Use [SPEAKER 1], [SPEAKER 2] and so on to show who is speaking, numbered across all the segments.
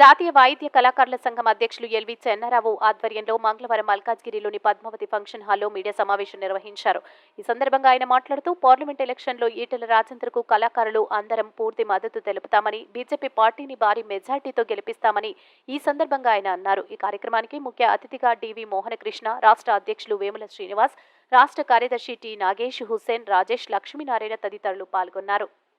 [SPEAKER 1] జాతీయ వాయిద్య కళాకారుల సంఘం అధ్యక్షులు ఎల్వి చెన్నారావు ఆధ్వర్యంలో మంగళవారం మల్కాజ్గిరిలోని పద్మావతి ఫంక్షన్ హాల్లో మీడియా సమావేశం నిర్వహించారు. ఈ సందర్భంగా ఆయన మాట్లాడుతూ పార్లమెంట్ ఎలక్షన్లో ఈటెల రాజేంద్రకు కళాకారులు అందరం పూర్తి మద్దతు తెలుపుతామని బీజేపీ పార్టీని భారీ మెజార్టీతో గెలిపిస్తామని ఈ సందర్భంగా ఆయన అన్నారు. ఈ కార్యక్రమానికి ముఖ్య అతిథిగా డివి మోహనకృష్ణ రాష్ట్ర అధ్యక్షులు వేముల శ్రీనివాస్ రాష్ట్ర కార్యదర్శి టి నాగేష్ హుస్సేన్ రాజేష్ లక్ష్మీనారాయణ తదితరులు పాల్గొన్నారు.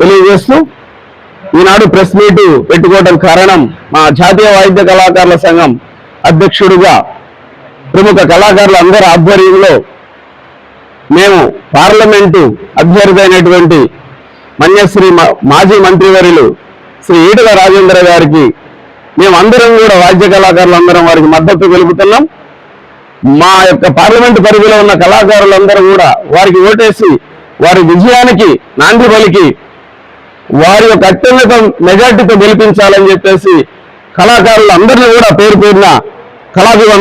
[SPEAKER 2] తెలియజేస్తూ ఈనాడు ప్రెస్ మీట్ పెట్టుకోవడం కారణం మా జాతీయ వాయిద్య కళాకారుల సంఘం అధ్యక్షుడిగా ప్రముఖ కళాకారుల అందరి ఆధ్వర్యంలో మేము పార్లమెంటు అభ్యర్థి అయినటువంటి మన్యశ్రీ మా- మాజీ మంత్రివర్యులు శ్రీ ఈటల రాజేంద్ర గారికి మేమందరం కూడా వాద్య కళాకారులందరం వారికి మద్దతు తెలుపుతున్నాం. మా యొక్క పార్లమెంట్ పరిధిలో ఉన్న కళాకారులందరూ కూడా వారికి ఓటేసి వారి విజయానికి నాంది పలికి వారి యొక్క అత్యున్నత మెజార్టీతో గెలిపించాలని చెప్పేసి కళాకారులందరినీ కూడా పేరు పేరున కళాభివన్